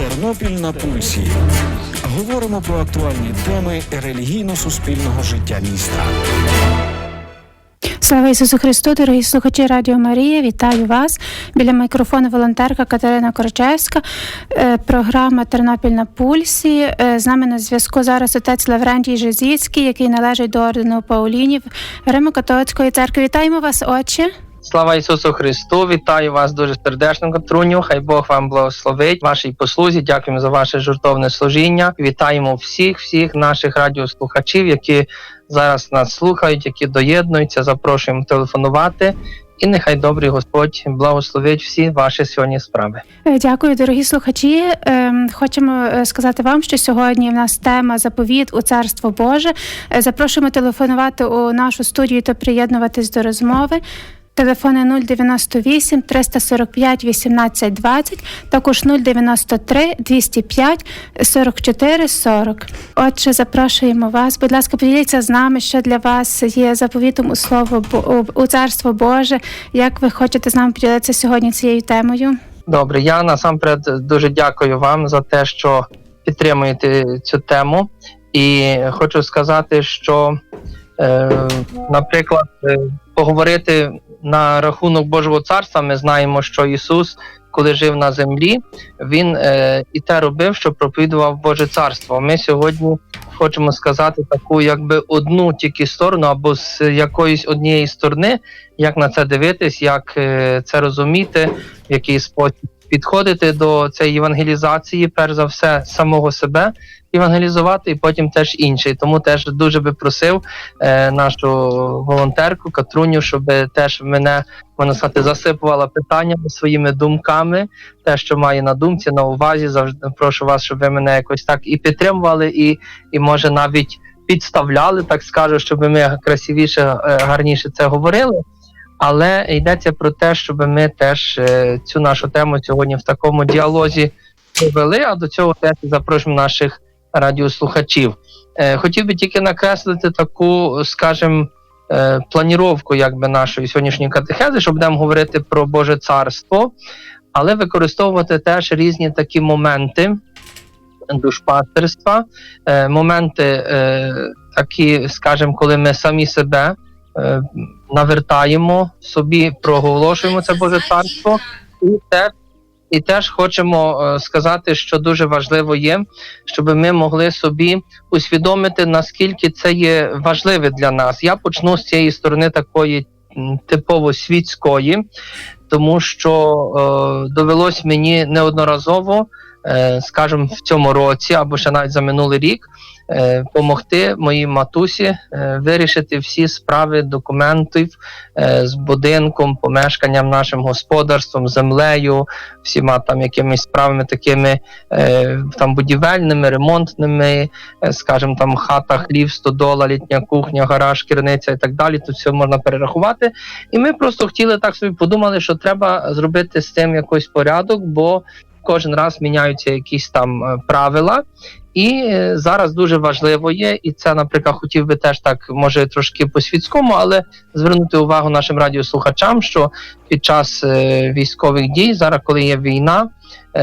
Тернопіль на пульсі. Говоримо про актуальні теми релігійно-суспільного життя міста. Слава Ісусу Христу, дорогі слухачі Радіо Марія, вітаю вас. Біля мікрофону волонтерка Катерина Корчевська, Е, програма Тернопіль на пульсі. Е, З нами на зв'язку зараз отець Лаврентій Жизіцький, який належить до ордену Паулінів Римо-католицької церкви. Вітаємо вас, отче. Слава Ісусу Христу! Вітаю вас дуже сердечно, Катруню. Хай Бог вам благословить вашій послузі. Дякуємо за ваше журтовне служіння. Вітаємо всіх, всіх наших радіослухачів, які зараз нас слухають, які доєднуються. Запрошуємо телефонувати. І нехай добрий Господь благословить всі ваші сьогодні справи. Е, Дякую, дорогі слухачі. Ем, Хочемо е, сказати вам, що сьогодні в нас тема заповіт у Царство Боже. Е, Запрошуємо телефонувати у нашу студію та приєднуватись до розмови. Телефони 098 345 18 20, також 093 205 44 40. Отже, запрошуємо вас. Будь ласка, поділіться з нами, що для вас є заповітом у слово у Царство Боже. Як ви хочете з нами поділитися сьогодні цією темою? Добре, я насамперед дуже дякую вам за те, що підтримуєте цю тему. І хочу сказати, що, е, наприклад, е, поговорити на рахунок Божого царства, ми знаємо, що Ісус, коли жив на землі, Він е, і те робив, що проповідував Боже царство. Ми сьогодні хочемо сказати таку, якби одну тільки сторону, або з якоїсь однієї сторони, як на це дивитись, як е, це розуміти, в який спосіб підходити до цієї євангелізації, перш за все, самого себе євангелізувати, і потім теж інший. Тому теж дуже би просив е, нашу волонтерку Катруню, щоб теж мене можна сказати, засипувала питаннями своїми думками, те, що має на думці, на увазі. Завжди прошу вас, щоб ви мене якось так і підтримували, і, і може навіть підставляли, так скажу, щоб ми красивіше, е, гарніше це говорили. Але йдеться про те, щоб ми теж е, цю нашу тему сьогодні в такому діалозі повели, а до цього теж запрошуємо наших радіослухачів. Е, Хотів би тільки накреслити таку, скажімо, е, планіровку якби нашої сьогоднішньої катехези, що будемо говорити про Боже царство, але використовувати теж різні такі моменти душпастерства, моменти такі, скажімо, коли ми самі себе навертаємо собі, проголошуємо це Боже царство, і теж, і теж хочемо е, сказати, що дуже важливо є, щоб ми могли собі усвідомити, наскільки це є важливе для нас. Я почну з цієї сторони такої типово світської, тому що е, довелось мені неодноразово, е, скажімо, в цьому році або ще навіть за минулий рік. е, Помогти моїй матусі е, вирішити всі справи документів е, з будинком, помешканням, нашим господарством, землею, всіма там якимись справами такими е, там будівельними, ремонтними, е, скажімо, там хата, хлів, стодола, літня кухня, гараж, керниця і так далі. Тут все можна перерахувати. І ми просто хотіли так собі подумали, що треба зробити з цим якийсь порядок, бо кожен раз міняються якісь там е, правила. І е, зараз дуже важливо є, і це, наприклад, хотів би теж так, може трошки по світському, але звернути увагу нашим радіослухачам, що під час е, військових дій, зараз, коли є війна,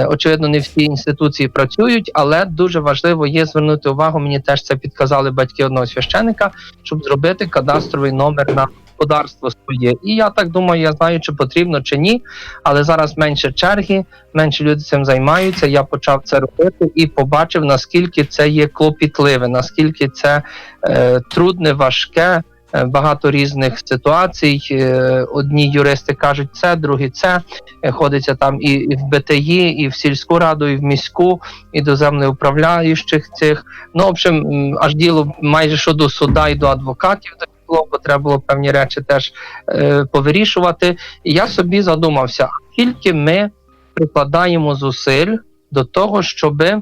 очевидно, не всі інституції працюють, але дуже важливо є звернути увагу. Мені теж це підказали батьки одного священика, щоб зробити кадастровий номер на господарство своє. І я так думаю, я знаю, чи потрібно, чи ні. Але зараз менше черги, менше люди цим займаються. Я почав це робити і побачив, наскільки це є клопітливе, наскільки це е, трудне, важке. е, Багато різних ситуацій. Е, Одні юристи кажуть це, другі це. Е, Ходиться там і, в БТІ, і в сільську раду, і в міську, і до землеуправляючих цих. Ну, в общем, аж діло майже що до суда і до адвокатів дійшло, бо треба було певні речі теж е, повирішувати. І я собі задумався, скільки ми прикладаємо зусиль до того, щоб е,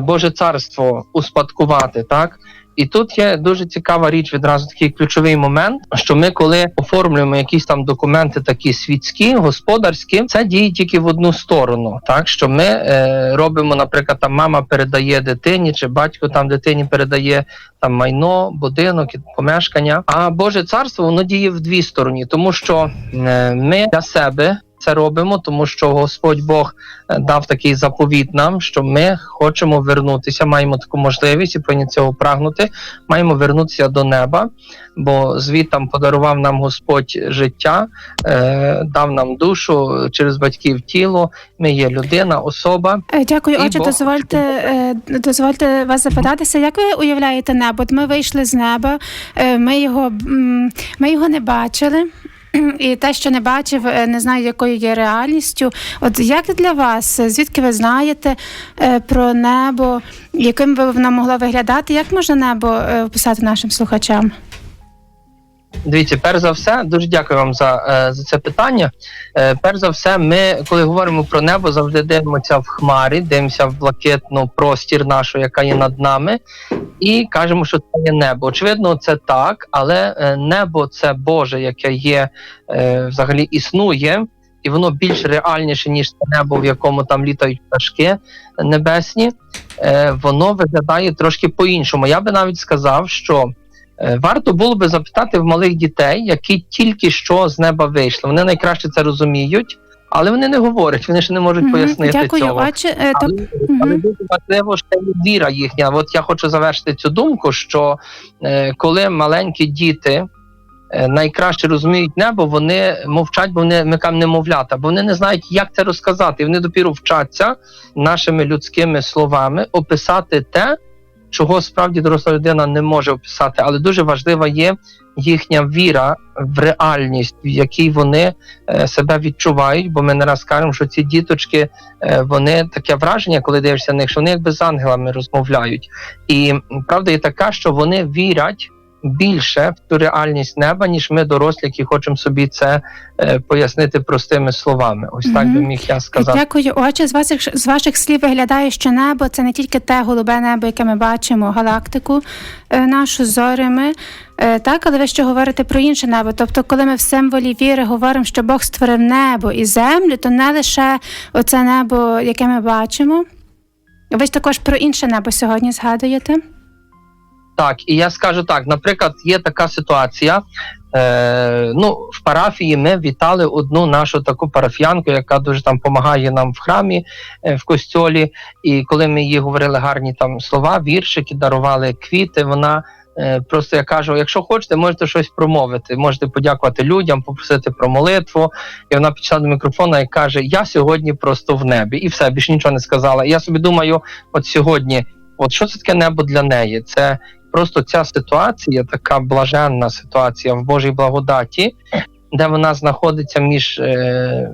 Боже царство успадкувати, так? І тут є дуже цікава річ, відразу такий ключовий момент, що ми, коли оформлюємо якісь там документи, такі світські, господарські, це діє тільки в одну сторону. Так що ми е, робимо, наприклад, там мама передає дитині, чи батько там дитині передає там майно, будинок, помешкання. А Боже царство воно діє в дві стороні, тому що е, ми для себе це робимо, тому що Господь Бог е, дав такий заповіт нам, що ми хочемо вернутися, маємо таку можливість і повинні цього прагнути. Маємо вернутися до неба, бо звідтам подарував нам Господь життя, е, дав нам душу через батьків тіло. Ми є людина, особа. Е, Дякую, отже, Бог- дозвольте, е, дозвольте вас запитатися, як ви уявляєте небо? От ми вийшли з неба, е, ми його, м, ми його не бачили. І те, що не бачив, е, не знаю, якою є реальністю. От як для вас, е, звідки ви знаєте е, про небо, яким би воно могло виглядати? Як можна небо описати нашим слухачам? Дивіться, перш за все, дуже дякую вам за, е, за це питання. Е, перш за все, ми, коли говоримо про небо, завжди дивимося в хмарі, дивимося в блакитну простір нашу, яка є над нами, і кажемо, що це є небо. Очевидно, це так, але е, небо це Боже, яке є взагалі існує, і воно більш реальніше, ніж це небо, в якому там літають пташки небесні. Воно виглядає трошки по-іншому. Я би навіть сказав, що. Е, Варто було би запитати в малих дітей, які тільки що з неба вийшли. Вони найкраще це розуміють, але вони не говорять, вони ще не можуть Мгм, пояснити Дякую, цього. отже, е, то, Але, мгм. але дуже важливо ще віра їхня. От я хочу завершити цю думку, що е, коли маленькі діти е, найкраще розуміють небо, вони мовчать, бо вони ми кажемо немовлята, бо вони не знають, як це розказати. І вони допіру вчаться нашими людськими словами описати те, чого справді доросла людина не може описати. Але дуже важлива є їхня віра в реальність, в якій вони е, себе відчувають. Бо ми не раз кажемо, що ці діточки е, вони таке враження, коли дивишся на них, що вони якби з ангелами розмовляють. І правда є така, що вони вірять. Більше в ту реальність неба, ніж ми, дорослі, які хочемо собі це е, пояснити простими словами. Ось так би міг я сказати. Дякую. Отже, з ваших з ваших слів виглядає, що небо це не тільки те голубе небо, яке ми бачимо, галактику е, нашу зорями. е, Так, але ви ще говорите про інше небо. Тобто, коли ми в символі віри говоримо, що Бог створив небо і землю, то не лише оце небо, яке ми бачимо. Ви ж також про інше небо сьогодні згадуєте. Так, і я скажу так: наприклад, є така ситуація. Е, ну, в парафії ми вітали одну нашу таку парафіянку, яка дуже там допомагає нам в храмі, е, в костьолі. І коли ми їй говорили гарні там слова, віршики, дарували квіти, вона. е, Просто я кажу, якщо хочете, можете щось промовити, можете подякувати людям, попросити про молитву. І вона підійшла до мікрофона і каже: Я сьогодні просто в небі, і все більше нічого не сказала. І я собі думаю, от сьогодні, от що це таке небо для неї? Це просто ця ситуація, така блаженна ситуація в Божій благодаті, де вона знаходиться між е,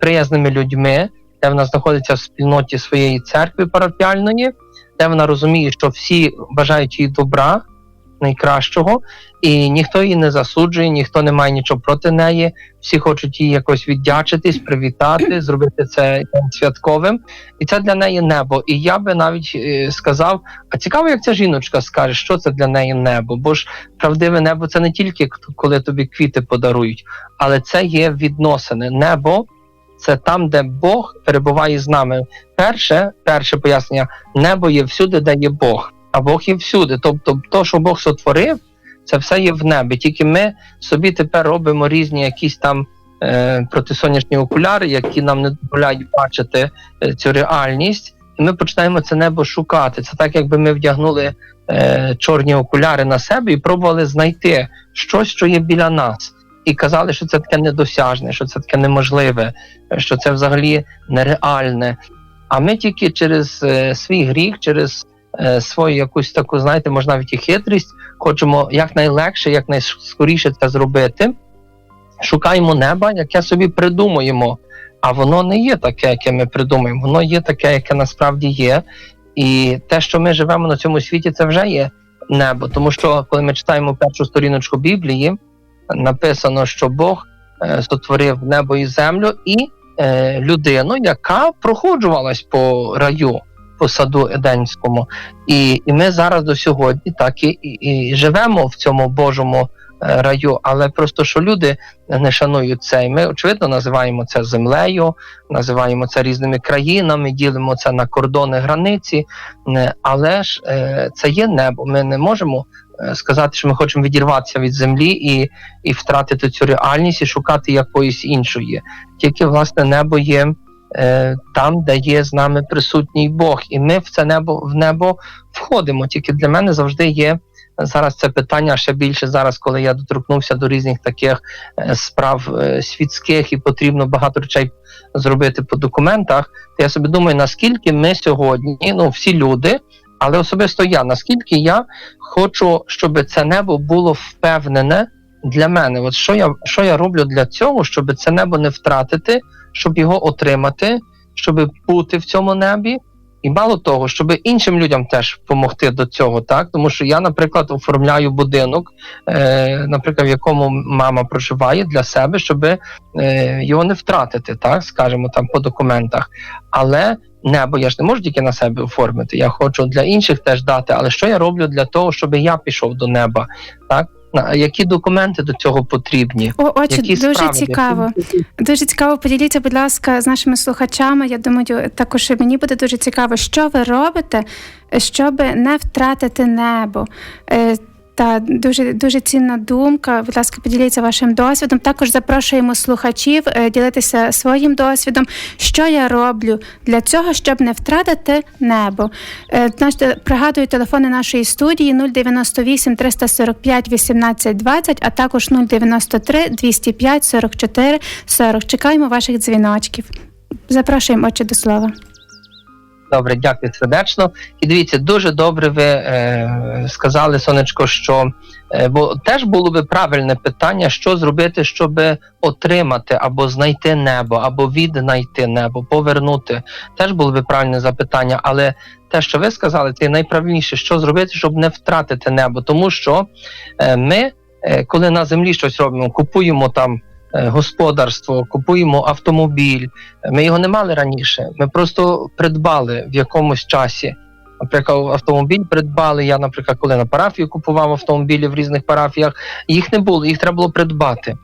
приязними людьми, де вона знаходиться в спільноті своєї церкви парафіальної, де вона розуміє, що всі бажають їй добра. Найкращого, і ніхто її не засуджує, ніхто не має нічого проти неї. Всі хочуть їй якось віддячитись, привітати, зробити це святковим. І це для неї небо. І я би навіть е, сказав: а цікаво, як ця жіночка скаже, що це для неї небо. Бо ж правдиве небо це не тільки коли тобі квіти подарують, але це є відносини. Небо це там, де Бог перебуває з нами. Перше, перше пояснення: небо є всюди, де є Бог, а Бог є всюди. Тобто, то, що Бог сотворив, це все є в небі. Тільки ми собі тепер робимо різні якісь там. е, Протисонячні окуляри, які нам не дозволяють бачити е, цю реальність, і ми починаємо це небо шукати. Це так, якби ми вдягнули е, чорні окуляри на себе і пробували знайти щось, що є біля нас, і казали, що це таке недосяжне, що це таке неможливе, е, що це взагалі нереальне. А ми тільки через е, свій гріх, через е, свою якусь таку, знаєте, можна навіть і хитрість, хочемо якнайлегше, якнайскоріше це зробити. Шукаємо неба, яке собі придумуємо. А воно не є таке, яке ми придумаємо, воно є таке, яке насправді є. І те, що ми живемо на цьому світі, це вже є небо. Тому що коли ми читаємо першу сторіночку Біблії, написано, що Бог е, сотворив небо і землю і е, людину, яка проходжувалась по раю, по саду Еденському. І, і ми зараз до сьогодні так і, і, і живемо в цьому Божому е, раю, але просто що люди не шанують це. І ми очевидно називаємо це землею, називаємо це різними країнами, ділимо це на кордони границі. Е, Але ж е, це є небо. Ми не можемо сказати, що ми хочемо відірватися від землі і, і втратити цю реальність і шукати якоїсь іншої. Тільки власне небо є там, де є з нами присутній Бог, і ми в це небо в небо входимо. Тільки для мене завжди є зараз це питання ще більше зараз, коли я доторкнувся до різних таких е, справ е, світських і потрібно багато речей зробити по документах. То я собі думаю, наскільки ми сьогодні, ну всі люди, але особисто я, наскільки я хочу, щоб це небо було впевнене для мене. От що я що я роблю для цього, щоб це небо не втратити, щоб його отримати, щоб бути в цьому небі. І мало того, щоб іншим людям теж допомогти до цього, так тому що я, наприклад, оформляю будинок, е, наприклад, в якому мама проживає для себе, щоб е, його не втратити, так скажімо, там по документах. Але небо я ж не можу тільки на себе оформити. Я хочу для інших теж дати. Але що я роблю для того, щоб я пішов до неба? Так які документи до цього потрібні? О, очі Які дуже справи? цікаво. Які- Дуже цікаво. Поділіться, будь ласка, з нашими слухачами. Я думаю, також мені буде дуже цікаво, що ви робите, щоб не втратити небо. Е, Та дуже дуже цінна думка. Будь ласка, поділіться вашим досвідом. Також запрошуємо слухачів е, ділитися своїм досвідом, що я роблю для цього, щоб не втратити небо. Е, наш пригадую телефони нашої студії 098 345 18 20, а також 093 205 44 40. Чекаємо ваших дзвіночків. Запрошуємо очі до слова. Добре, дякую сердечно. І дивіться, дуже добре ви е, сказали, сонечко, що е, бо теж було би правильне питання, що зробити, щоб отримати або знайти небо, або віднайти небо, повернути. Теж було би правильне запитання, але те, що ви сказали, це найправильніше, що зробити, щоб не втратити небо. Тому що е, ми, е, коли на землі щось робимо, купуємо там. Е, Господарство, купуємо автомобіль, ми його не мали раніше. Ми просто придбали в якомусь часі. Наприклад, автомобіль придбали. Я, наприклад, коли на парафію купував автомобілі в різних парафіях, їх не було, їх треба було придбати.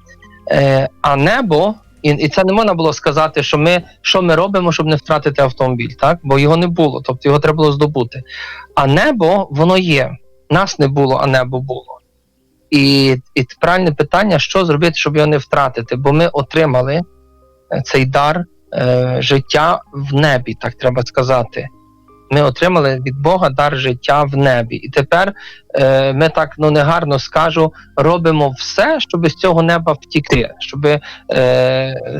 Е, а небо, і, і це не можна було сказати, що ми що ми робимо, щоб не втратити автомобіль, так? Бо його не було, тобто його треба було здобути. А небо, воно є. Нас не було, а небо було. І, і правильне питання, що зробити, щоб його не втратити, бо ми отримали е, цей дар е, життя в небі, так треба сказати. Ми отримали від Бога дар життя в небі. І тепер е, ми так ну негарно скажу, робимо все, щоб з цього неба втікти, щоб е,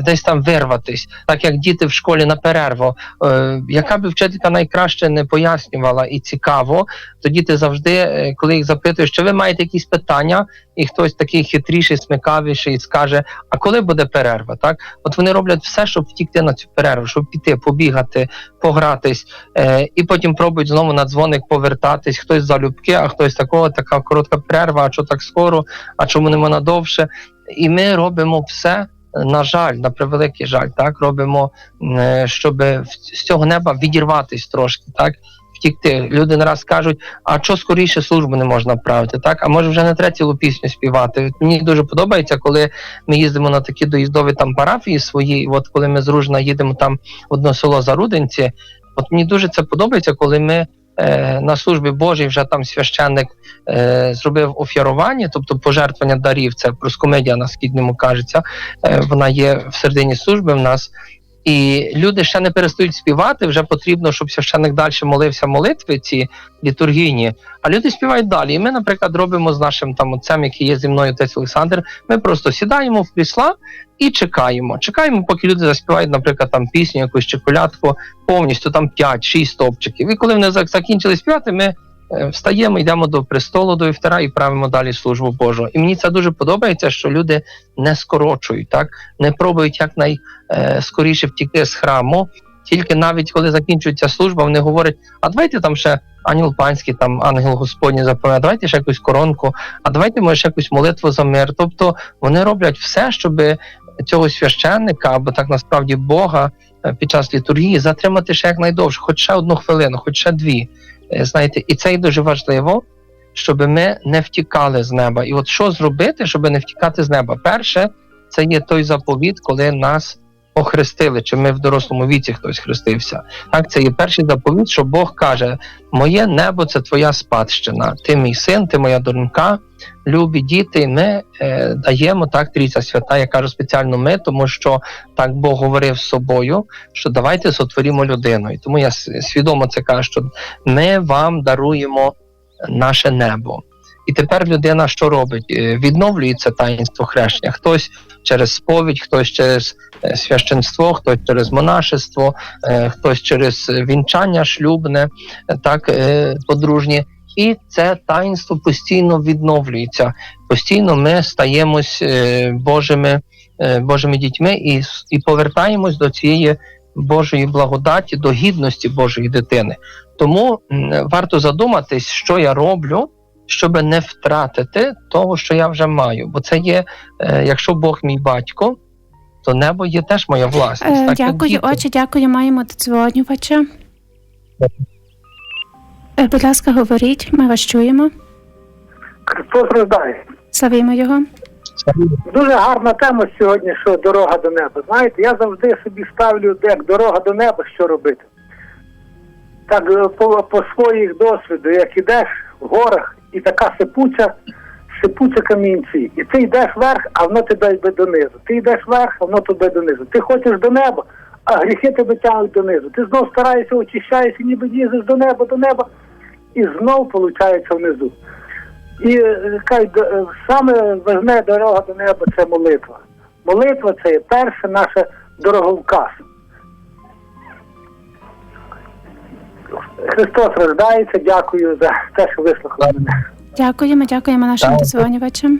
десь там вирватись, так як діти в школі на перерву. Е, яка би вчителька найкраще не пояснювала і цікаво, то діти завжди, е, коли їх запитують, що ви маєте якісь питання, і хтось такий хитріший, смикавіший скаже: А коли буде перерва? Так, от вони роблять все, щоб втікти на цю перерву, щоб піти, побігати, погратись, е, і потім пробують знову на дзвоник повертатись. Хтось залюбки, а хтось такого, така коротка перерва, а що так скоро, а чому не можна довше? І ми робимо все. На жаль, на превеликий жаль, так робимо, е, щоб з цього неба відірватись трошки, так втікти. Люди не раз кажуть, а що скоріше службу не можна правити, так? А може вже не цілу пісню співати. Мені дуже подобається, коли ми їздимо на такі доїздові там парафії свої. От коли ми з Ружна їдемо там в одне село Зарудинці, от мені дуже це подобається, коли ми. е, На службі Божій вже там священник е, зробив офірування, тобто пожертвування дарів. Це проскомедія на східному кажеться. Е, вона є в середині служби в нас. І люди ще не перестають співати. Вже потрібно, щоб священник далі молився молитви ці літургійні. А люди співають далі. І ми, наприклад, робимо з нашим там отцем, який є зі мною, отець Олександр. Ми просто сідаємо в крісла і чекаємо. Чекаємо, поки люди заспівають, наприклад, там пісню, якусь чи колядку, повністю там 5-6 стовпчиків. І коли вони закінчили співати, ми. Е, Встаємо, йдемо до престолу до Івтара і правимо далі службу Божу. І мені це дуже подобається, що люди не скорочують, так не пробують якнай е, втікти з храму. Тільки навіть коли закінчується служба, вони говорять: а давайте там ще ангел панський, там ангел Господній заповідає, давайте ще якусь коронку, а давайте може ще якусь молитву за мир. Тобто вони роблять все, щоб цього священника або так насправді Бога е, під час літургії затримати ще якнайдовше, хоч ще одну хвилину, хоч ще дві. Е, Знаєте, і це дуже важливо. щоб ми не втікали з неба. І от що зробити, щоб не втікати з неба? Перше, це є той заповіт, коли нас охрестили, чи ми в дорослому віці хтось хрестився. Так, це є перший заповіт, що Бог каже: Моє небо це твоя спадщина. Ти мій син, ти моя донька, любі діти. Ми е, даємо так трійця свята. Я кажу спеціально ми, тому що так Бог говорив з собою, що давайте сотворімо людину. І тому я свідомо це кажу, що ми вам даруємо наше небо. І тепер людина що робить? Е, Відновлює це таїнство хрещення. Хтось через сповідь, хтось через е, священство, хтось через монашество, е, хтось через вінчання шлюбне, так подружнє. І це таїнство постійно відновлюється. Постійно ми стаємось Божими, Божими дітьми і, і повертаємось до цієї Божої благодаті, до гідності Божої дитини. Тому варто задуматись, що я роблю, щоб не втратити того, що я вже маю. Бо це є, е, якщо Бог мій батько, то небо є теж моя власність. Е, так Дякую, отче, дякую. Маємо додзвонювача. Е, Будь ласка, говоріть, ми вас чуємо. Христос рождає. Славімо його. Дуже гарна тема сьогодні, що дорога до неба. Знаєте, я завжди собі ставлю як дорога до неба, що робити. Так по, по своїх досвіду, як ідеш в горах, і така сипуча, сипуча камінці, і ти йдеш вверх, а воно тебе йде донизу. Ти йдеш вверх, а воно тебе донизу. Ти хочеш до неба, а гріхи тебе тягнуть донизу. Ти знов стараєшся, очищаєшся, ніби їздиш до неба, до неба, і знов виходить внизу. І е, кажуть, е, саме важна дорога до неба це молитва. Молитва це є перша наша дороговказ. Христос рождається, дякую за те, що вислухали мене. Дякуємо, дякуємо нашим Так. додзвонювачам.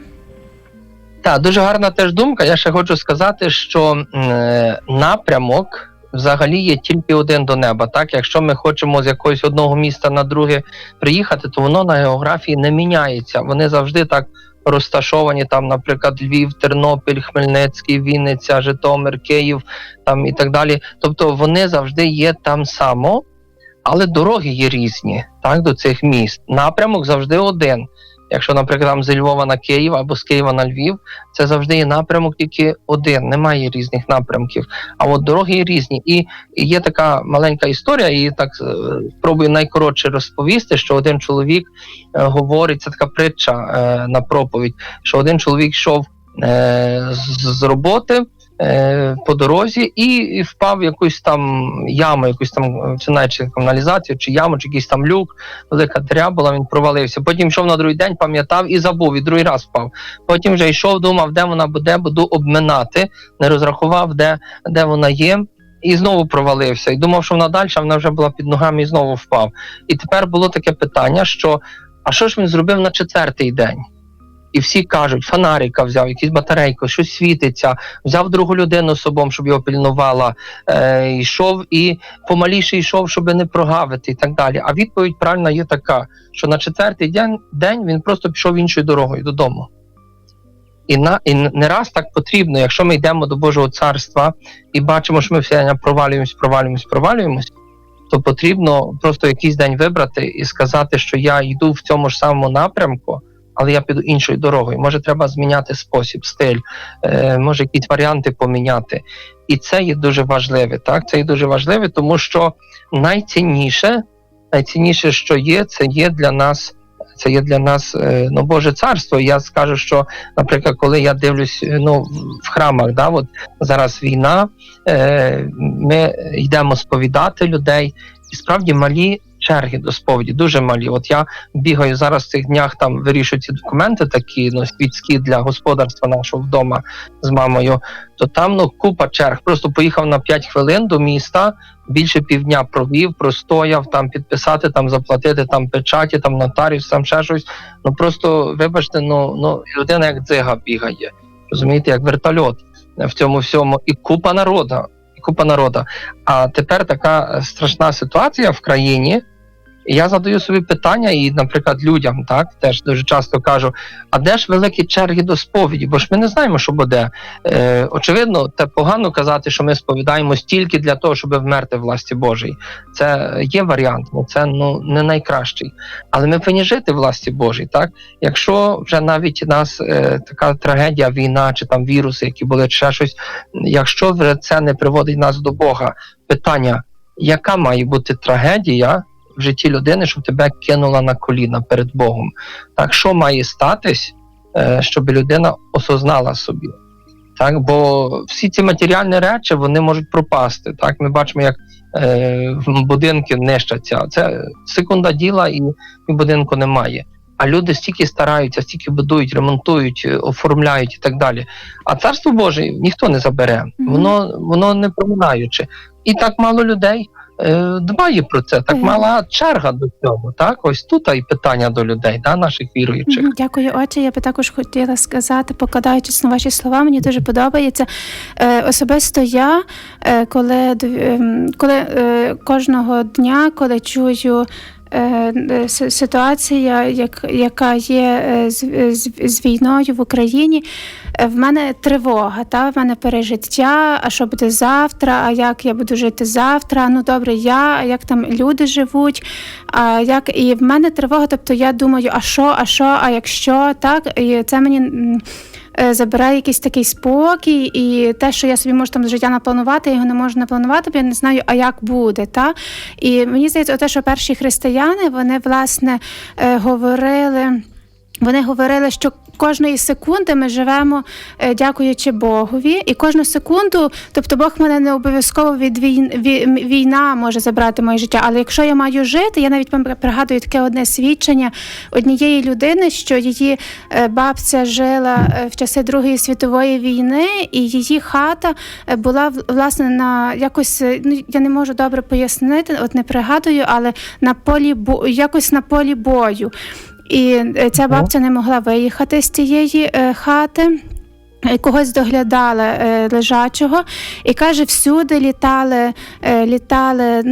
Так, дуже гарна теж думка. Я ще хочу сказати, що е, напрямок взагалі є тільки один до неба. Так, якщо ми хочемо з якогось одного міста на друге приїхати, то воно на географії не міняється. Вони завжди так розташовані. Там, наприклад, Львів, Тернопіль, Хмельницький, Вінниця, Житомир, Київ там і так далі. Тобто вони завжди є там само, але дороги є різні так, до цих міст. Напрямок завжди один. Якщо, наприклад, там з Львова на Київ або з Києва на Львів, це завжди є напрямок тільки один, немає різних напрямків. А от дороги є різні. І, є така маленька історія, і так е, спробую найкоротше розповісти, що один чоловік е, говорить, це така притча е, на проповідь, що один чоловік йшов з роботи. Е, По дорозі і, і впав в якусь там яму, якусь там е, чи навіть каналізацію, чи яму, чи якийсь там люк, велика тря була, він провалився. Потім йшов на другий день, пам'ятав і забув, і другий раз впав. Потім вже йшов, думав, де вона буде, буду обминати, не розрахував, де, де вона є. І знову провалився. І думав, що вона далі, а вона вже була під ногами і знову впав. І тепер було таке питання: що а що ж він зробив на четвертий день? І всі кажуть, фонарика взяв, якісь батарейки, щось світиться, взяв другу людину з собою, щоб його пильнувала, е, йшов і помаліше йшов, щоб не прогавити і так далі. А відповідь правильна є така, що на четвертий день, день він просто пішов іншою дорогою додому. І, на, і не раз так потрібно, якщо ми йдемо до Божого царства і бачимо, що ми все провалюємось, провалюємось, провалюємось, то потрібно просто якийсь день вибрати і сказати, що я йду в цьому ж самому напрямку, але я піду іншою дорогою. Може, треба зміняти спосіб, стиль, е, може якісь варіанти поміняти. І це є дуже важливе. Так, це є дуже важливе, тому що найцінніше, найцінніше, що є, це є для нас. Це є для нас е, ну Боже царство. Я скажу, що, наприклад, коли я дивлюсь е, ну, в храмах, да, от зараз війна, е, ми йдемо сповідати людей, і справді малі черги до сповіді, дуже малі. От я бігаю зараз в цих днях, там вирішую ці документи, такі ну, світські для господарства нашого вдома з мамою. То там ну купа черг. Просто поїхав на 5 хвилин до міста, більше півдня провів, простояв там підписати, там заплатити там печаті, там нотаріус, там ще щось. Ну просто вибачте, ну ну людина як дзига бігає. Розумієте, як вертольот в цьому всьому, і купа народа. Купа народа. А тепер така страшна ситуація в країні, Я задаю собі питання, і, наприклад, людям так теж дуже часто кажу: а де ж великі черги до сповіді? Бо ж ми не знаємо, що буде. Е, очевидно, те погано казати, що ми сповідаємось тільки для того, щоб вмерти в власті Божій. Це є варіант, ну це ну не найкращий. Але ми повинні жити в власті Божій. Так, якщо вже навіть нас е, така трагедія, війна чи там віруси, які були ще щось, якщо вже це не приводить нас до Бога, питання, яка має бути трагедія? В житті людини, щоб тебе кинула на коліна перед Богом. Так що має статись, е, щоб людина осознала собі? Так, бо всі ці матеріальні речі вони можуть пропасти. Так, ми бачимо, як е, будинки нищаться. Це секунда діла, і, і будинку немає. А люди стільки стараються, стільки будують, ремонтують, оформляють і так далі. А царство Боже ніхто не забере, воно воно не проминаюче. І так мало людей дбає про це, так мала черга до цього. Так, ось тут і питання до людей, да, наших віруючих. Дякую, отче. Я би також хотіла сказати, покладаючись на ваші слова, мені дуже подобається. Е, особисто я, е, коли, ем, коли е, кожного дня, коли чую. Е, е, си- Ситуація, як, яка є е, з, з, з війною в Україні, в мене тривога, та в мене пережиття. А що буде завтра? А як я буду жити завтра? Ну добре, я, а як там люди живуть? А як і в мене тривога, тобто я думаю, а що, а що, а якщо так, і це мені. Е, Забирає якийсь такий спокій, і те, що я собі можу там з життя напланувати, його не можу напланувати, бо я не знаю, а як буде. Та? І мені здається, те, що перші християни вони власне е, говорили. Вони говорили, що кожної секунди ми живемо, е, дякуючи Богові, і кожну секунду, тобто Бог мене не обов'язково від війн, війна може забрати моє життя. Але якщо я маю жити, я навіть пригадую таке одне свідчення однієї людини, що її е, бабця жила е, в часи Другої світової війни, і її хата була власне на якось, ну я не можу добре пояснити, от не пригадую, але на полі бо якось на полі бою. І е, ця бабця не могла виїхати з цієї е, хати. Е, Когось доглядала е, лежачого, і каже, всюди літали, е, літали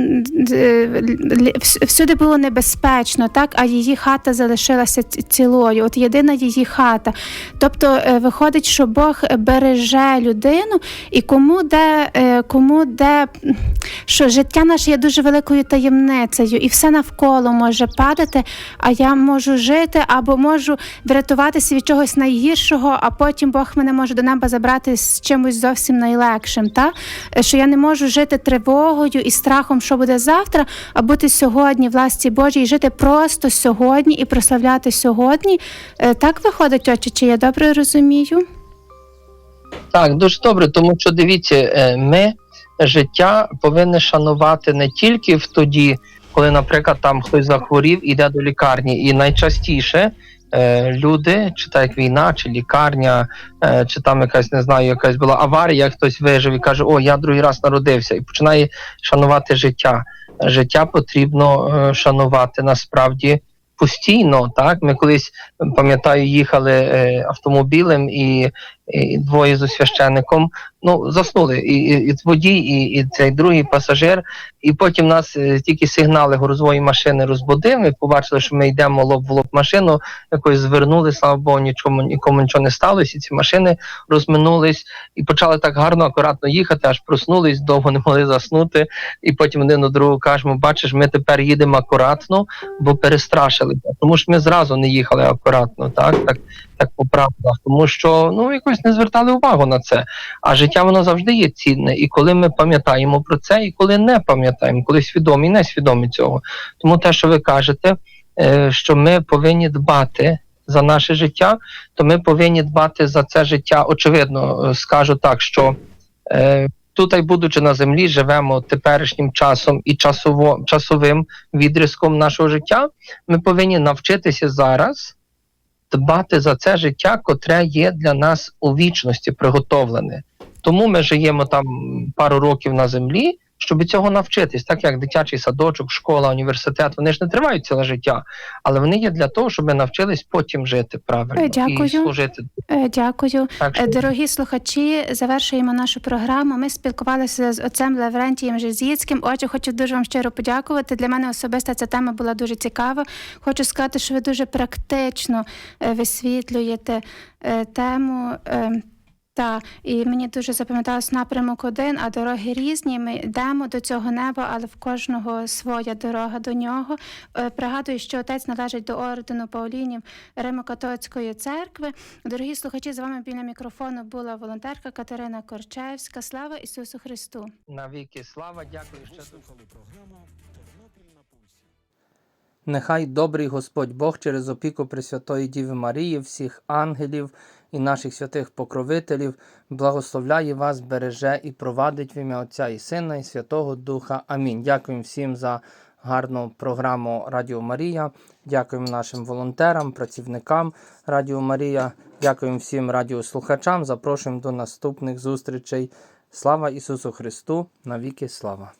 всюди було небезпечно, так, а її хата залишилася цілою. От єдина її хата. Тобто виходить, що Бог береже людину, і кому де, кому де що життя наше є дуже великою таємницею, і все навколо може падати, а я можу жити або можу врятуватися від чогось найгіршого, а потім Бог мене може до неба забрати з чимось зовсім найлегшим. Та? Що я не можу жити тривогою і страхом, що буде завтра, а бути сьогодні власті Божій, жити просто сьогодні і прославляти сьогодні. Е, Так виходить, очі, чи я добре розумію? Так, дуже добре, тому що дивіться, е, ми життя повинні шанувати не тільки в тоді, коли, наприклад, там хтось захворів, іде до лікарні, і найчастіше. Е, Люди, чи так як війна, чи лікарня, е, чи там якась не знаю, якась була аварія, хтось вижив і каже: О, я другий раз народився, і починає шанувати життя. Життя потрібно е, шанувати насправді постійно. Так, ми колись пам'ятаю, їхали автомобілем і, і двоє з священником. Ну, заснули і, і, і водій, і, і цей другий пасажир. І потім нас е, тільки сигнали грузової машини розбудив. Ми побачили, що ми йдемо лоб в лоб машину, якось звернули, слава Богу, нічому нікому нічого не сталося. І ці машини розминулись і почали так гарно, акуратно їхати, аж проснулись, довго не могли заснути. І потім один до другого кажемо: бачиш, ми тепер їдемо акуратно, бо перестрашили. Тому що ми зразу не їхали акуратно, так, так, так по правилах, тому що ну якось не звертали увагу на це. А життя воно завжди є цінне. І коли ми пам'ятаємо про це, і коли не пам'ятаємо, коли свідомі і не свідомі цього. Тому те, що ви кажете, е, що ми повинні дбати. За наше життя, то ми повинні дбати за це життя. Очевидно, е, скажу так, що е, тут, будучи на землі, живемо теперішнім часом і часово, часовим відрізком нашого життя. Ми повинні навчитися зараз дбати за це життя, котре є для нас у вічності приготовлене. Тому ми живемо там пару років на землі, щоб цього навчитись, так як дитячий садочок, школа, університет, вони ж не тривають ціле життя, але вони є для того, щоб ми навчились потім жити правильно Е, дякую. і служити. Е, Дякую. Так що Е, Дорогі слухачі, завершуємо нашу програму. Ми спілкувалися з отцем Лаврентієм Жизіцьким. Отже, хочу дуже вам щиро подякувати. Для мене особисто ця тема була дуже цікава. Хочу сказати, що ви дуже практично висвітлюєте тему. Е, Та і мені дуже запам'яталось напрямок один, а дороги різні. Ми йдемо до цього неба, але в кожного своя дорога до нього. Е, Пригадую, що отець належить до ордену Паулінів Римо-католицької церкви. Дорогі слухачі, з вами біля мікрофону була волонтерка Катерина Корчевська. Слава Ісусу Христу! навіки слава, дякую ще. Слухали програму. Нехай добрий Господь Бог через опіку Пресвятої Діви Марії, всіх ангелів і наших святих покровителів благословляє вас, береже і провадить в ім'я Отця і Сина, і Святого Духа. Амінь. Дякуємо всім за гарну програму Радіо Марія. Дякуємо нашим волонтерам, працівникам Радіо Марія. Дякуємо всім радіослухачам. Запрошуємо до наступних зустрічей. Слава Ісусу Христу! Навіки слава!